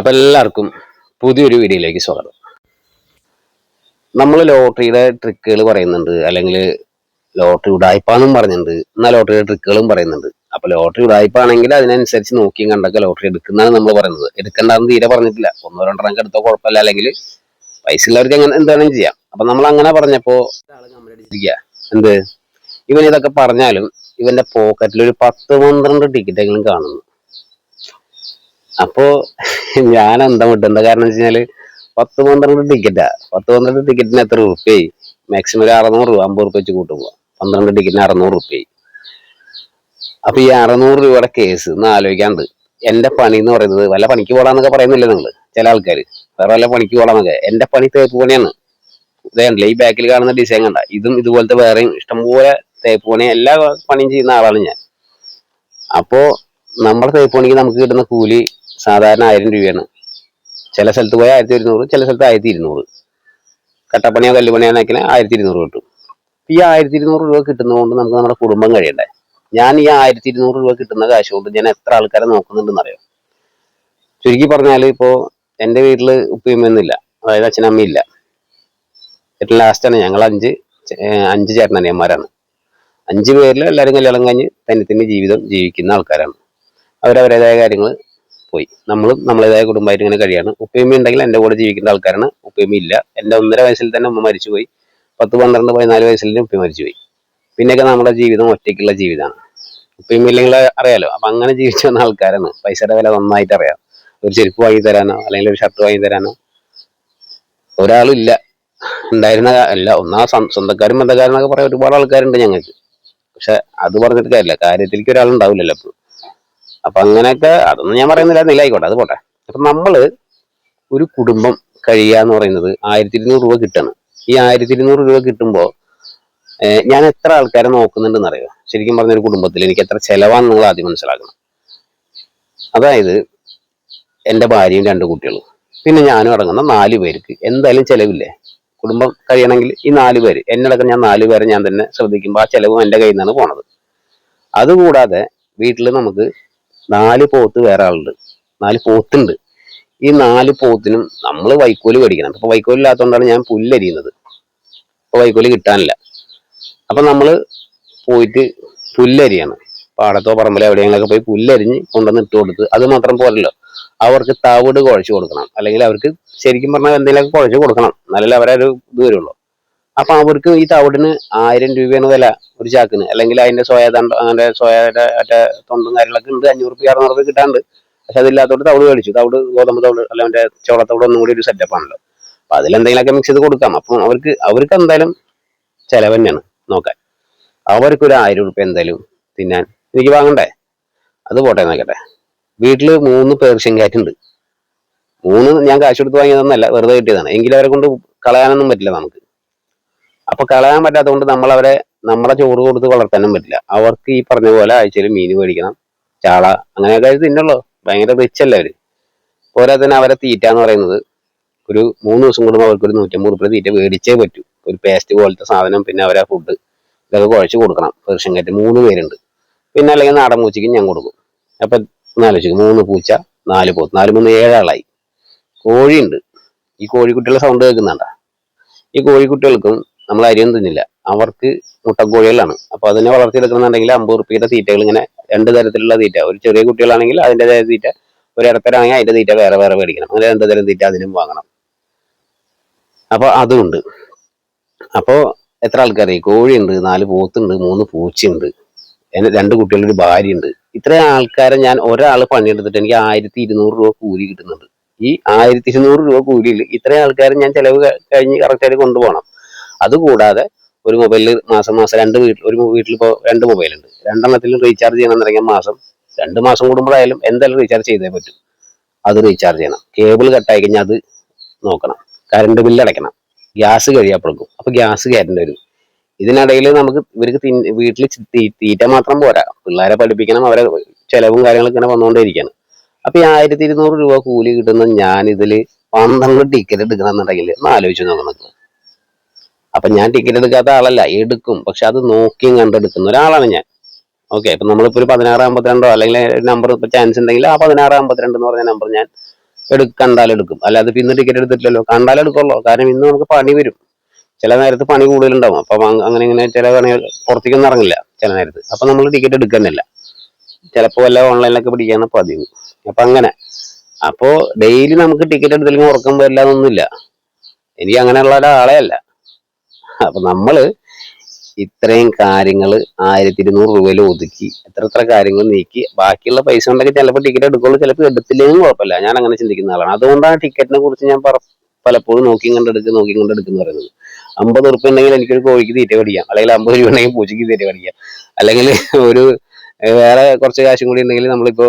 അപ്പൊ എല്ലാവർക്കും പുതിയൊരു വീഡിയോയിലേക്ക് സ്വാഗതം. നമ്മൾ ലോട്ടറിയുടെ ട്രിക്കുകൾ പറയുന്നുണ്ട് അല്ലെങ്കിൽ ലോട്ടറി ഉടായ്പാന്നും പറഞ്ഞിട്ടുണ്ട് എന്നാൽ ലോട്ടറിയുടെ ട്രിക്കുകളും പറയുന്നുണ്ട്. അപ്പോൾ ലോട്ടറി ഉടായ്പാണെങ്കിൽ അതിനനുസരിച്ച് നോക്കിയും കണ്ടൊക്കെ ലോട്ടറി എടുക്കുന്നതാണ് നമ്മൾ പറയുന്നത്. എടുക്കേണ്ടതെന്ന് തീരെ പറഞ്ഞിട്ടില്ല. ഒന്നോ രണ്ടെണ്ണം എടുത്തോ കുഴപ്പമില്ല. അല്ലെങ്കിൽ പൈസ ഉള്ളവർക്ക് അങ്ങനെ എന്താണെങ്കിലും ചെയ്യാം. അപ്പൊ നമ്മൾ അങ്ങനെ പറഞ്ഞപ്പോൾ. എന്ത്? ഇവൻ ഇതൊക്കെ പറഞ്ഞാലും ഇവന്റെ പോക്കറ്റിൽ ഒരു പത്ത് പന്ത്രണ്ട് ടിക്കറ്റ് എങ്കിലും കാണുന്നു. അപ്പോ ഞാൻ എന്താ വിട്ടെന്താ കാരണം വെച്ച് കഴിഞ്ഞാൽ പത്ത് പന്ത്രണ്ട് ടിക്കറ്റാ പത്ത് പന്ത്രണ്ട് ടിക്കറ്റിന് എത്ര റുപ്യായി മാക്സിമം ഒരു അറുന്നൂറ് രൂപ അമ്പത് റുപ്യ വെച്ച് കൂട്ടുമ്പോ. പന്ത്രണ്ട് ടിക്കറ്റിന് അറുന്നൂറ് റുപ്യായി അപ്പൊ ഈ അറുന്നൂറ് രൂപയുടെ കേസ് ഒന്ന് ആലോചിക്കാണ്ട്. എന്റെ പണി എന്ന് പറയുന്നത് വല്ല പണിക്ക് പോടാന്നൊക്കെ പറയുന്നില്ല നിങ്ങൾ ചില ആൾക്കാർ വേറെ വല്ല പണിക്ക് പോടാന്നൊക്കെ. എന്റെ പണി തേപ്പ് പണിയാണ്. ഇതേണ്ടല്ലേ ഈ ബാക്കിൽ കാണുന്ന ഡിസൈൻ കണ്ട? ഇതും ഇതുപോലത്തെ വേറെയും ഇഷ്ടംപോലെ തേപ്പ് പണി. എല്ലാ പണിയും ചെയ്യുന്ന ആളാണ് ഞാൻ. അപ്പോ നമ്മുടെ തേപ്പ് പണിക്ക് നമുക്ക് കിട്ടുന്ന കൂലി സാധാരണ ആയിരം രൂപയാണ്. ചില സ്ഥലത്ത് പോയാൽ ആയിരത്തി ഒരുന്നൂറ് ചില സ്ഥലത്ത് ആയിരത്തി ഇരുന്നൂറ് കട്ടപ്പണിയോ കല്ലുപണിയോ നോക്കിയാൽ ആയിരത്തി ഇരുന്നൂറ് കിട്ടും. ഈ ആയിരത്തി ഇരുന്നൂറ് രൂപ കിട്ടുന്നതുകൊണ്ട് നമുക്ക് നമ്മുടെ കുടുംബം കഴിയണ്ടേ? ഞാൻ ഈ ആയിരത്തി ഇരുന്നൂറ് രൂപ കിട്ടുന്ന കാശ് കൊണ്ട് ഞാൻ എത്ര ആൾക്കാരെ നോക്കുന്നുണ്ടെന്ന് അറിയാം ചുരുക്കി പറഞ്ഞാൽ ഇപ്പോൾ എന്റെ വീട്ടിൽ ഉപ്പിയമ്മയൊന്നുമില്ല അതായത് അച്ഛനമ്മയില്ല ഏറ്റവും ലാസ്റ്റാണ് ഞങ്ങൾ അഞ്ച് അഞ്ച് ചേട്ടനനിയന്മാരാണ്. അഞ്ച് പേരിൽ എല്ലാവരും കല്യാണം കഴിഞ്ഞ് തന്നെ തന്നെ ജീവിതം ജീവിക്കുന്ന ആൾക്കാരാണ്. അവരവരുടേതായ കാര്യങ്ങൾ പോയി. നമ്മളും നമ്മളേതായ കുടുംബമായിട്ട് ഇങ്ങനെ കഴിയാണ്. ഉപ്പയമ്മ ഉണ്ടെങ്കിൽ എന്റെ കൂടെ ജീവിക്കുന്ന ആൾക്കാരാണ്. ഉപ്പയമ്മ ഇല്ല. എന്റെ ഒന്നര വയസ്സിൽ തന്നെ ഉമ്മ മരിച്ചുപോയി. പത്ത് പന്ത്രണ്ട് പതിനാല് വയസ്സിൽ ഉപ്പി മരിച്ചുപോയി. പിന്നെയൊക്കെ നമ്മുടെ ജീവിതം ഒറ്റയ്ക്കുള്ള ജീവിതമാണ്. ഉപ്പയമ്മ ഇല്ലെങ്കിൽ അറിയാലോ. അപ്പൊ അങ്ങനെ ജീവിച്ചു വന്ന ആൾക്കാരാണ്. പൈസയുടെ വില നന്നായിട്ട് അറിയാം. ഒരു ചെരുപ്പ് വാങ്ങി തരാനോ അല്ലെങ്കിൽ ഒരു ഷർട്ട് വാങ്ങി തരാനോ. ഒരാളും ഇല്ല. ഉണ്ടായിരുന്ന അല്ല ഒന്നാ സ്വ- സ്വന്തക്കാരും ബന്ധക്കാരും എന്നൊക്കെ പറയാൻ ഒരുപാട് ആൾക്കാരുണ്ട് ഞങ്ങൾക്ക്. പക്ഷെ അത് പറഞ്ഞിട്ട് കാര്യമില്ല. കാര്യത്തിലേക്ക് ഒരാളുണ്ടാവില്ലല്ലോ എപ്പോഴും. അപ്പൊ അങ്ങനെയൊക്കെ അതൊന്നും ഞാൻ പറയുന്നില്ല നിലായിക്കോട്ടെ അത് പോട്ടെ. അപ്പൊ നമ്മൾ ഒരു കുടുംബം കഴിയാന്ന് പറയുന്നത് ആയിരത്തി ഇരുന്നൂറ് രൂപ കിട്ടണം. ഈ ആയിരത്തി ഇരുന്നൂറ് രൂപ കിട്ടുമ്പോ ഏഹ് ഞാൻ എത്ര ആൾക്കാരെ നോക്കുന്നുണ്ടെന്ന് അറിയുക? ശരിക്കും പറഞ്ഞ ഒരു കുടുംബത്തിൽ എനിക്ക് എത്ര ചെലവാന്ന് നിങ്ങൾ ആദ്യം മനസ്സിലാക്കണം. അതായത് എന്റെ ഭാര്യയും രണ്ട് കുട്ടികളും. പിന്നെ ഞാനും അടങ്ങുന്ന നാല് പേർക്ക്. എന്തായാലും ചെലവില്ലേ? കുടുംബം കഴിയണമെങ്കിൽ ഈ നാല് പേര്. എന്നടക്കം ഞാൻ നാല് പേരെ ഞാൻ തന്നെ ശ്രദ്ധിക്കുമ്പോൾ ആ ചെലവും എന്റെ കയ്യിൽ നിന്നാണ് പോണത്. അതുകൂടാതെ വീട്ടിൽ നമുക്ക് നാല് പോത്ത് വേറെ ആളുണ്ട്. നാല് പോത്തുണ്ട്. ഈ നാല് പോത്തിനും നമ്മൾ വൈക്കോൽ മേടിക്കണം. അപ്പോൾ വൈക്കോൽ ഇല്ലാത്തതുകൊണ്ടാണ് ഞാൻ പുല്ലരിയുന്നത് അപ്പോൾ വൈക്കോൽ കിട്ടാനില്ല. അപ്പൊ നമ്മൾ പോയിട്ട് പുല്ലരിയാണ് പാടത്തോ പറമ്പിലോ എവിടെയെങ്കിലൊക്കെ പോയി പുല്ലരിഞ്ഞ് കൊണ്ടുവന്ന് ഇട്ട് കൊടുത്ത് അത് മാത്രം പോരല്ലോ. അവർക്ക് തവിട് കുഴച്ച് കൊടുക്കണം. അല്ലെങ്കിൽ അവർക്ക് ശരിക്കും പറഞ്ഞാൽ എന്തെങ്കിലുമൊക്കെ കുഴച്ച് കൊടുക്കണം. എന്നാലല്ലേ അവരെ ഒരു ഇത് വരുള്ളൂ. അപ്പൊ അവർക്ക് ഈ തവിടിന് ആയിരം രൂപയാണ് വില ഒരു ചാക്കിന്. അല്ലെങ്കിൽ അതിന്റെ സോയ തണ്ട് അങ്ങനെ സോയയുടെ മറ്റേ തൊണ്ടും കാര്യങ്ങളൊക്കെ ഉണ്ട്. അഞ്ഞൂറ് രൂപ അറുന്നൂറ് രൂപ കിട്ടാണ്ട്. പക്ഷെ അതില്ലാത്തോട് തവിട് മേടിച്ചു. തവിട് ഗോതമ്പ് തവിട് അല്ല മറ്റേ ചോളത്തവിട് ഒന്നും കൂടി ഒരു സെറ്റപ്പ് ആണല്ലോ. അപ്പൊ അതിലെന്തെങ്കിലുമൊക്കെ മിക്സ് ചെയ്ത് കൊടുക്കാം. അപ്പൊ അവർക്ക് അവർക്ക് എന്തായാലും ചെലവ് തന്നെയാണ്. നോക്കാൻ അവർക്ക് ഒരു ആയിരം രൂപ എന്തായാലും തിന്നാൻ എനിക്ക് വാങ്ങണ്ടേ? അത് പോട്ടെ നോക്കട്ടെ. വീട്ടിൽ മൂന്ന് പേർഷ്യൻ കാറ്റ് ഉണ്ട്. മൂന്ന് ഞാൻ കാശ് കൊടുത്ത് വാങ്ങിയതൊന്നല്ല വെറുതെ കിട്ടിയതാണ്. എങ്കിലും അവരെ കൊണ്ട് കളയാനൊന്നും പറ്റില്ല നമുക്ക്. അപ്പൊ കളയാൻ പറ്റാത്തതുകൊണ്ട് നമ്മൾ അവരെ നമ്മളെ ചോറ് കൊടുത്ത് വളർത്താനും പറ്റില്ല. അവർക്ക് ഈ പറഞ്ഞ പോലെ ആഴ്ചയിൽ മീൻ മേടിക്കണം ചാള അങ്ങനെയൊക്കെ തിന്നുള്ളൂ. ഭയങ്കര റിച്ച് അല്ലേ അവർ? പോരാ തന്നെ അവരെ തീറ്റ എന്ന് പറയുന്നത് ഒരു മൂന്ന് ദിവസം കൂടുമ്പോൾ അവർക്ക് ഒരു നൂറ്റമ്പത് റുപ്യ തീറ്റ മേടിച്ചേ പറ്റൂ. ഒരു പേസ്റ്റ് പോലത്തെ സാധനം പിന്നെ അവരെ ഫുഡ് ഇതൊക്കെ കുഴച്ച് കൊടുക്കണം. പേർഷ്യൻ കയറ്റി മൂന്ന് പേരുണ്ട്. പിന്നെ അല്ലെങ്കിൽ നാടൻ പൂച്ചയ്ക്ക് ഞാൻ കൊടുക്കും. അപ്പൊ നാലോചിക്കും മൂന്ന് പൂച്ച നാല് പോത്ത് നാല് മൂന്ന് ഏഴാളായി. കോഴിയുണ്ട്. ഈ കോഴിക്കുട്ടികളെ സൗണ്ട് കേൾക്കുന്നുണ്ടാ? ഈ കോഴിക്കുട്ടികൾക്കും നമ്മൾ അരിയൊന്നും തിന്നില്ല. അവർക്ക് മുട്ടക്കോഴികളാണ്. അപ്പൊ അതിനെ വളർത്തിയെടുക്കണമെന്നുണ്ടെങ്കിൽ അമ്പത് റുപ്യയുടെ തീറ്റകൾ ഇങ്ങനെ രണ്ട് തരത്തിലുള്ള തീറ്റ. ഒരു ചെറിയ കുട്ടികളാണെങ്കിൽ അതിന്റെതായ തീറ്റ. ഒരു ഇടത്തരാണെങ്കിൽ അതിന്റെ തീറ്റ വേറെ വേറെ മേടിക്കണം. അങ്ങനെ രണ്ട് തരം തീറ്റ അതിനും വാങ്ങണം. അപ്പൊ അതുണ്ട്. അപ്പോ എത്ര ആൾക്കാരായി കോഴിയുണ്ട് നാല് പോത്തുണ്ട് മൂന്ന് പൂച്ചയുണ്ട്. രണ്ട് കുട്ടികളുടെ ഭാര്യയുണ്ട്. ഇത്രയും ആൾക്കാരെ ഞാൻ ഒരാൾ പണിയെടുത്തിട്ട് എനിക്ക് ആയിരത്തി ഇരുന്നൂറ് രൂപ കൂലി കിട്ടുന്നുണ്ട്. ഈ ആയിരത്തി ഇരുന്നൂറ് രൂപ കൂലിയിൽ ഇത്രയും ആൾക്കാരെ ഞാൻ ചെലവ് കഴിഞ്ഞ് കറക്റ്റായിട്ട് കൊണ്ടുപോകണം. അതുകൂടാതെ ഒരു മൊബൈലിൽ മാസം മാസം രണ്ട് വീട്ടിൽ ഒരു വീട്ടിൽ ഇപ്പോൾ രണ്ട് മൊബൈൽ ഉണ്ട്. രണ്ടെണ്ണത്തിലും റീചാർജ് ചെയ്യണമെന്നുണ്ടെങ്കിൽ മാസം രണ്ട് മാസം കൂടുമ്പോഴായാലും എന്തായാലും റീചാർജ് ചെയ്തേ പറ്റും. അത് റീചാർജ് ചെയ്യണം. കേബിൾ കട്ടായി കഴിഞ്ഞാൽ അത് നോക്കണം. കറണ്ട് ബില്ല് അടയ്ക്കണം. ഗ്യാസ് കഴിയപ്പോഴേക്കും അപ്പോൾ ഗ്യാസ് കയറേണ്ടി വരും. ഇതിനിടയിൽ നമുക്ക് ഇവർക്ക് വീട്ടിൽ തീറ്റ മാത്രം പോരാ. പിള്ളേരെ പഠിപ്പിക്കണം അവരെ ചിലവും കാര്യങ്ങളൊക്കെ ഇങ്ങനെ വന്നുകൊണ്ടേയിരിക്കുകയാണ് അപ്പൊ ഈ ആയിരത്തി ഇരുന്നൂറ് രൂപ കൂലി കിട്ടുന്ന ഞാൻ ഇതിൽ പന്ത്രണ്ട് ടിക്കറ്റ് എടുക്കണം എന്നുണ്ടെങ്കിൽ ഒന്ന് ആലോചിച്ച് നോക്കണം. അപ്പൊ ഞാൻ ടിക്കറ്റ് എടുക്കാത്ത ആളല്ല എടുക്കും. പക്ഷെ അത് നോക്കിയും കണ്ടെടുക്കുന്ന ഒരാളാണ് ഞാൻ. ഓക്കെ അപ്പൊ നമ്മളിപ്പോ ഒരു പതിനാറ് അമ്പത്തിരണ്ടോ അല്ലെങ്കിൽ നമ്പർ ഇപ്പൊ ചാൻസ് ഉണ്ടെങ്കിൽ ആ പതിനാറ് അമ്പത്തിരണ്ട് എന്ന് പറഞ്ഞ നമ്പർ ഞാൻ എടു കണ്ടാലെടുക്കും അല്ലാതെ ഇന്ന് ടിക്കറ്റ് എടുത്തിട്ടില്ലല്ലോ കണ്ടാലെടുക്കുള്ളൂ കാരണം ഇന്ന് നമുക്ക് പണി വരും. ചില നേരത്ത് പണി കൂടുതലുണ്ടാവും. അപ്പം അങ് അങ്ങനെ ഇങ്ങനെ ചില പണികൾ പുറത്തേക്കൊന്നും ഇറങ്ങില്ല ചില നേരത്ത്. അപ്പൊ നമ്മൾ ടിക്കറ്റ് എടുക്കുന്നില്ല. ചിലപ്പോൾ വല്ല ഓൺലൈനിലൊക്കെ പിടിക്കാണ് പതിവ്. അപ്പൊ അങ്ങനെ. അപ്പോ ഡെയിലി നമുക്ക് ടിക്കറ്റ് എടുത്തില്ലെങ്കിൽ ഉറക്കം വരില്ലാന്നൊന്നുമില്ല എനിക്ക് അങ്ങനെയുള്ള ഒരാളെ അല്ല. അപ്പൊ നമ്മൾ ഇത്രയും കാര്യങ്ങൾ ആയിരത്തി ഇരുന്നൂറ് രൂപയിൽ ഒതുക്കി എത്ര എത്ര കാര്യങ്ങൾ നീക്കി ബാക്കിയുള്ള പൈസ ഉണ്ടെങ്കിൽ ചിലപ്പോൾ ടിക്കറ്റ് എടുക്കുള്ളൂ ചിലപ്പോൾ എടുത്തില്ലെങ്കിലും കുഴപ്പമില്ല. ഞാൻ അങ്ങനെ ചിന്തിക്കുന്ന ആളാണ്. അതുകൊണ്ടാണ് ടിക്കറ്റിനെ കുറിച്ച് ഞാൻ പറ- പലപ്പോഴും നോക്കി കണ്ടെടുക്കുക നോക്കി എന്ന് പറയുന്നത്. അമ്പത് ഉറുപ്പ്യ ഉണ്ടെങ്കിൽ എനിക്കൊരു കോഴിക്ക് തീറ്റ പഠിക്കാം അല്ലെങ്കിൽ അമ്പത് രൂപ ഉണ്ടെങ്കിൽ പൂച്ചയ്ക്ക് തീറ്റ പഠിക്കാം അല്ലെങ്കിൽ ഒരു വേറെ കുറച്ച് കാശും കൂടി ഉണ്ടെങ്കിൽ നമ്മളിപ്പോ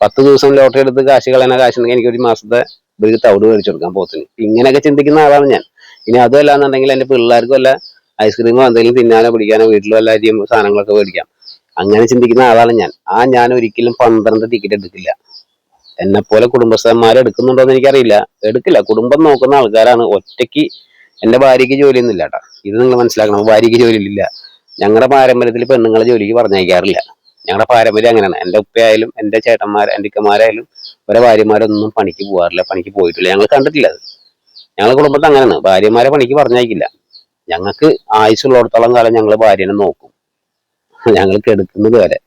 പത്ത് ദിവസം ലോട്ടറി എടുത്ത് കാശ് കളയുന്ന കാശുണ്ടെങ്കിൽ എനിക്ക് ഒരു മാസത്തെ ഒരു തവിട് മേടിച്ചു കൊടുക്കാൻ പോത്തിന് ഇങ്ങനെയൊക്കെ ചിന്തിക്കുന്ന ആളാണ് ഞാൻ. ഇനി അതുമല്ല എന്നുണ്ടെങ്കിൽ എന്റെ പിള്ളേർക്ക് വല്ല ഐസ്ക്രീമോ എന്തെങ്കിലും തിന്നാനോ പിടിക്കാനോ വീട്ടിൽ വല്ല അരിയും സാധനങ്ങളൊക്കെ മേടിക്കാം. അങ്ങനെ ചിന്തിക്കുന്ന ആളാണ് ഞാൻ. ആ ഞാൻ ഒരിക്കലും പന്ത്രണ്ട് ടിക്കറ്റ് എടുക്കില്ല. എന്നെ പോലെ കുടുംബസ്ഥന്മാർ എടുക്കുന്നുണ്ടോ എന്ന് എനിക്കറിയില്ല. എടുക്കില്ല. കുടുംബം നോക്കുന്ന ആൾക്കാരാണ്. ഒറ്റയ്ക്ക് എന്റെ ഭാര്യയ്ക്ക് ജോലിയൊന്നും ഇല്ല കേട്ടോ. ഇത് നിങ്ങൾ മനസ്സിലാക്കണം. ഭാര്യയ്ക്ക് ജോലിയില്ല ഞങ്ങളുടെ പാരമ്പര്യത്തിൽ പെണ്ണുങ്ങളെ ജോലിക്ക് പറഞ്ഞയക്കാറില്ല. ഞങ്ങളുടെ പാരമ്പര്യം അങ്ങനെയാണ്. എന്റെ ഉപ്പയായാലും എന്റെ ചേട്ടന്മാർ എന്റെ ഇക്കമാരായാലും ഒരേ ഭാര്യമാരൊന്നും പണിക്ക് പോകാറില്ല. പണിക്ക് പോയിട്ടില്ല. ഞങ്ങൾ കണ്ടിട്ടില്ല അത്. ഞങ്ങളുടെ കുടുംബത്തിൽ അങ്ങനെയാണ്. ഭാര്യമാരെ പണിക്ക് പറഞ്ഞയക്കില്ല. ഞങ്ങൾക്ക് ആയുസ്സുള്ളിടത്തോളം കാലം ഞങ്ങൾ ഭാര്യനെ നോക്കും. ഞങ്ങൾക്ക് എടുക്കുന്നത് വരെ.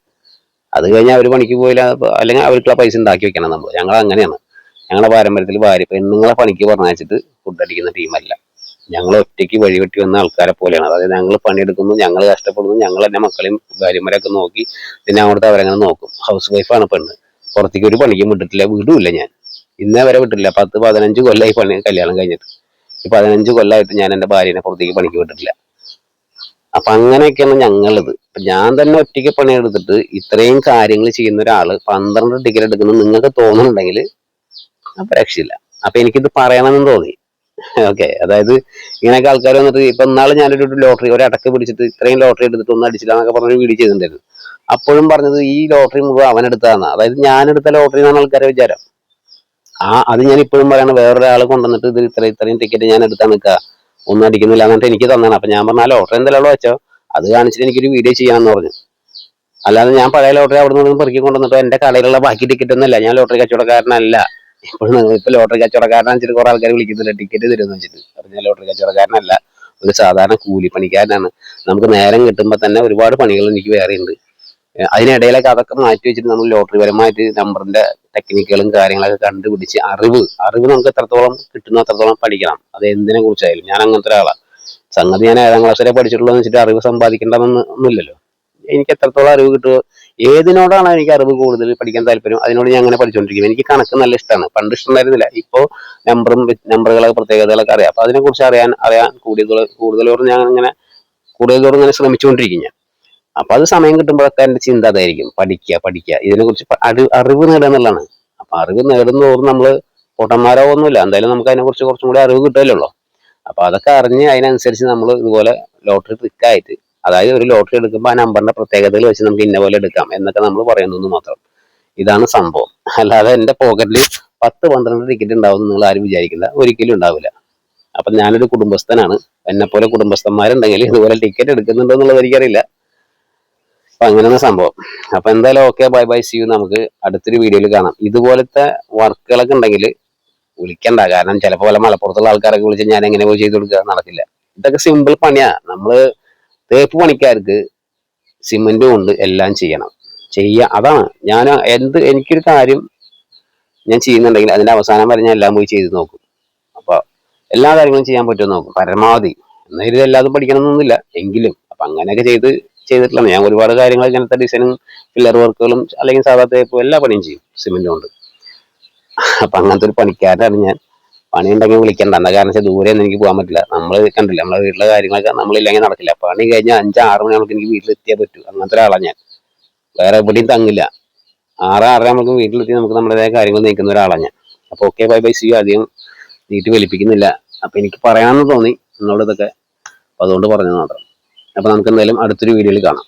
അത് കഴിഞ്ഞാൽ അവർ പണിക്ക് പോയില്ല അല്ലെങ്കിൽ അവർക്കുള്ള പൈസ ഉണ്ടാക്കി വെക്കണം നമ്മൾ ഞങ്ങൾ അങ്ങനെയാണ്. ഞങ്ങളുടെ പാരമ്പര്യത്തിൽ ഭാര്യ പെണ്ണുങ്ങളെ പണിക്ക് പറഞ്ഞയച്ചിട്ട് ഫുഡ് അടിക്കുന്ന ടീമല്ല ഞങ്ങൾ ഒറ്റയ്ക്ക് വഴിവെട്ടി വന്ന ആൾക്കാരെ പോലെയാണ്. അതായത് ഞങ്ങൾ പണിയെടുക്കുന്നു ഞങ്ങൾ കഷ്ടപ്പെടുന്നു ഞങ്ങൾ എന്നെ മക്കളെയും ഭാര്യമാരെയൊക്കെ നോക്കി പിന്നെ അവിടുത്തെ അവരങ്ങനെ നോക്കും. ഹൗസ് വൈഫാണ് പെണ്ണ്. പുറത്തേക്ക് ഒരു പണിക്കും വിട്ടിട്ടില്ല വീടുമില്ല ഞാൻ. ഇന്നേ വരെ വിട്ടിട്ടില്ല. പത്ത് പതിനഞ്ച് കൊല്ലമായി പണി കല്യാണം കഴിഞ്ഞിട്ട് ഈ പതിനഞ്ച് കൊല്ലമായിട്ട് ഞാൻ എന്റെ ഭാര്യനെ പുറത്തേക്ക് പണിക്ക് വിട്ടിട്ടില്ല. അപ്പൊ അങ്ങനെയൊക്കെയാണ് ഞങ്ങളത് ഞാൻ തന്നെ ഒറ്റയ്ക്ക് പണിയെടുത്തിട്ട് ഇത്രയും കാര്യങ്ങൾ ചെയ്യുന്ന ഒരാൾ പന്ത്രണ്ട് ടിക്കറ്റ് എടുക്കുന്നത് നിങ്ങൾക്ക് തോന്നുന്നുണ്ടെങ്കിൽ അപ്പൊ രക്ഷയില്ല. അപ്പൊ എനിക്കിത് പറയണമെന്ന് തോന്നി. ഓക്കെ അതായത് ഇങ്ങനെയൊക്കെ ആൾക്കാർ വന്നിട്ട് ഇപ്പൊ നാളെ ഞാനൊരു ലോട്ടറി ഒരു അടക്ക് പിടിച്ചിട്ട് ഇത്രയും ലോട്ടറി എടുത്തിട്ട് ഒന്ന് അടിച്ചില്ല എന്നൊക്കെ പറഞ്ഞൊരു വീഡിയോ ചെയ്തിട്ടുണ്ടായിരുന്നു. അപ്പോഴും പറഞ്ഞത് ഈ ലോട്ടറി മുഴുവൻ അവൻ അതായത് ഞാൻ എടുത്ത ലോട്ടറി എന്നാണ് ആൾക്കാരെ വിചാരം. ആ അത് ഞാൻ ഇപ്പോഴും പറയണ വേറൊരാൾ കൊണ്ടുവന്നിട്ട് ഇത് ഇത്ര ഇത്രയും ടിക്കറ്റ് ഞാൻ എടുത്താൽ നിൽക്കുക ഒന്നും അടിക്കുന്നില്ല എന്നിട്ട് എനിക്ക് തന്നാണ്. അപ്പം ഞാൻ പറഞ്ഞാൽ ലോട്ടറി എന്തെല്ലാം വെച്ചോ. അത് കാണിച്ചിട്ട് എനിക്കൊരു വീഡിയോ ചെയ്യാമെന്ന് പറഞ്ഞു. അല്ലാതെ ഞാൻ പഴയ ലോട്ടറി അവിടെ നിന്ന് പെറുക്കി കൊണ്ടുവന്നിട്ടോ എന്റെ കടയിലുള്ള ബാക്കി ടിക്കറ്റ് ഒന്നുമില്ല ഞാൻ ലോട്ടറി കച്ചവടക്കാരനല്ല. ഇപ്പോഴും ഇപ്പോൾ ഇപ്പൊ ലോട്ടറി കച്ചവടക്കാരനെ വെച്ചിട്ട് കുറേ ആൾക്കാർ വിളിക്കുന്നില്ല ടിക്കറ്റ് തരുമെന്ന് വെച്ചിട്ട്. അപ്പം ഞാൻ ലോട്ടറി കച്ചവടക്കാരനല്ല. ഒരു സാധാരണ കൂലിപ്പണിക്കാരനാണ്. നമുക്ക് നേരം കിട്ടുമ്പോൾ തന്നെ ഒരുപാട് പണികൾ എനിക്ക് വേറെ ഉണ്ട് അതിനിടയിലൊക്കെ അതൊക്കെ മാറ്റി വെച്ചിട്ട് നമ്മൾ ലോട്ടറി പരമായിട്ട് നമ്പറിന്റെ ടെക്നിക്കുകളും കാര്യങ്ങളൊക്കെ കണ്ടുപിടിച്ച് അറിവ് അറിവ് നമുക്ക് എത്രത്തോളം കിട്ടുന്ന അത്രത്തോളം പഠിക്കണം. അത് എന്തിനെ കുറിച്ചായാലും. ഞാൻ അങ്ങനത്തെ ഒരാളാണ് സംഗതി ഞാൻ ഏഴാം ക്ലാസ് വരെ പഠിച്ചിട്ടുള്ളൂ വെച്ചിട്ട് അറിവ് സമ്പാദിക്കേണ്ടതെന്ന് ഒന്നുമില്ലല്ലോ. എനിക്ക് എത്രത്തോളം അറിവ് കിട്ടുമോ ഏതിനോടാണ് എനിക്ക് അറിവ് കൂടുതൽ പഠിക്കാൻ താല്പര്യം? അതിനോട് ഞാൻ അങ്ങനെ പഠിച്ചുകൊണ്ടിരിക്കും എനിക്ക് കണക്ക് നല്ല ഇഷ്ടമാണ് പണ്ട് ഇഷ്ടമുണ്ടായിരുന്നില്ല ഇപ്പോ നമ്പറും നമ്പറുകളൊക്കെ പ്രത്യേകതകളൊക്കെ അറിയാം. അപ്പൊ അതിനെക്കുറിച്ച് അറിയാൻ അറിയാൻ കൂടുതൽ കൂടുതലോട് ഞാൻ അങ്ങനെ കൂടുതലോട് ഇങ്ങനെ ശ്രമിച്ചുകൊണ്ടിരിക്കും ഞാൻ. അപ്പൊ അത് സമയം കിട്ടുമ്പോഴൊക്കെ എന്റെ ചിന്ത അതായിരിക്കും. പഠിക്കുക പഠിക്കുക ഇതിനെ കുറിച്ച് അറിവ് അറിവ് നേടുക എന്നുള്ളതാണ്. അപ്പൊ അറിവ് നേടുന്നതോറും നമ്മൾ പൊട്ടന്മാരോ ഒന്നുമില്ല എന്തായാലും നമുക്ക് അതിനെ കുറിച്ച് കുറച്ചും കൂടി അറിവ് കിട്ടുമല്ലോ അപ്പൊ അതൊക്കെ അറിഞ്ഞ് അതിനനുസരിച്ച് നമ്മൾ ഇതുപോലെ ലോട്ടറി ട്രിക്കായിട്ട് അതായത് ഒരു ലോട്ടറി എടുക്കുമ്പോൾ ആ നമ്പറിന്റെ പ്രത്യേകതകൾ വെച്ച് നമുക്ക് ഇന്ന പോലെ എടുക്കാം എന്നൊക്കെ നമ്മൾ പറയുന്നത് മാത്രം. ഇതാണ് സംഭവം. അല്ലാതെ എന്റെ പോക്കറ്റിൽ പത്ത് പന്ത്രണ്ട് ടിക്കറ്റ് ഉണ്ടാവും നിങ്ങൾ ആരും വിചാരിക്കില്ല. ഒരിക്കലും ഉണ്ടാവില്ല. അപ്പൊ ഞാനൊരു കുടുംബസ്ഥനാണ്. എന്നെ പോലെ കുടുംബസ്ഥന്മാരുണ്ടെങ്കിൽ ഇതുപോലെ ടിക്കറ്റ് എടുക്കുന്നുണ്ടോ എന്നുള്ളത് എനിക്കറിയില്ല. അപ്പൊ അങ്ങനെയാണ് സംഭവം. അപ്പൊ എന്തായാലും okay bye bye see you നമുക്ക് അടുത്തൊരു വീഡിയോയിൽ കാണാം. ഇതുപോലത്തെ വർക്കുകളൊക്കെ ഉണ്ടെങ്കിൽ വിളിക്കണ്ട. കാരണം ചിലപ്പോൾ വല്ല മലപ്പുറത്തുള്ള ആൾക്കാരൊക്കെ വിളിച്ച് ഞാൻ എങ്ങനെ പോയി ചെയ്ത് കൊടുക്കുക നടക്കില്ല. ഇതൊക്കെ സിമ്പിൾ പണിയാ. നമ്മൾ തേപ്പ് പണിക്കാർക്ക് സിമെന്റ് കൊണ്ട് എല്ലാം ചെയ്യണം. ചെയ്യ. അതാണ്. ഞാൻ എന്ത് എനിക്കൊരു കാര്യം ഞാൻ ചെയ്യുന്നുണ്ടെങ്കിൽ അതിന്റെ അവസാനം വരെ ഞാൻ എല്ലാം പോയി ചെയ്ത് നോക്കും. അപ്പൊ എല്ലാ കാര്യങ്ങളും ചെയ്യാൻ പറ്റുമെന്ന് നോക്കും. പരമാവധി. എന്നാലും എല്ലാതും പഠിക്കണമെന്നൊന്നുമില്ല. എങ്കിലും. അപ്പൊ അങ്ങനെയൊക്കെ ചെയ്ത് ചെയ്തിട്ടുള്ള ഞാൻ ഒരുപാട് കാര്യങ്ങൾ ഇങ്ങനത്തെ ഡിസൈനും പില്ലർ വർക്കുകളും അല്ലെങ്കിൽ സാധാ തേപ്പും എല്ലാ പണിയും ചെയ്യും സിമെന്റ് കൊണ്ട്. അപ്പൊ അങ്ങനത്തെ ഒരു പണിക്കാരനാണ് ഞാൻ. പണി ഉണ്ടെങ്കിൽ വിളിക്കണ്ട. എന്താ കാരണം വെച്ചാൽ ദൂരെ ഒന്നും എനിക്ക് പോകാൻ പറ്റില്ല. നമ്മൾ കണ്ടില്ല നമ്മളെ വീട്ടിലെ കാര്യങ്ങളൊക്കെ നമ്മളില്ലെങ്കിൽ നടക്കില്ല. പണി കഴിഞ്ഞാൽ അഞ്ച് ആറ് മണിയാകുമ്പോൾ എനിക്ക് വീട്ടിലെത്തിയേ പറ്റൂ. അങ്ങനത്തെ ഒരാളാണ് ഞാൻ. വേറെ എവിടെയും തങ്ങില്ല. ആറ് ആറര നമുക്ക് വീട്ടിലെത്തി നമുക്ക് നമ്മുടേതായ കാര്യങ്ങൾ നീക്കുന്ന ഒരാളാണ് ഞാൻ. അപ്പൊ ഓക്കെ ബൈ ബൈ സി അധികം നീട്ടി വലിപ്പിക്കുന്നില്ല അപ്പൊ എനിക്ക് പറയാമെന്ന് തോന്നി. എന്നോട് ഇതൊക്കെ. അപ്പോൾ അതുകൊണ്ട് പറഞ്ഞത് മാത്രം. അപ്പൊ നമുക്ക് എന്തായാലും അടുത്തൊരു വീഡിയോയിൽ കാണാം.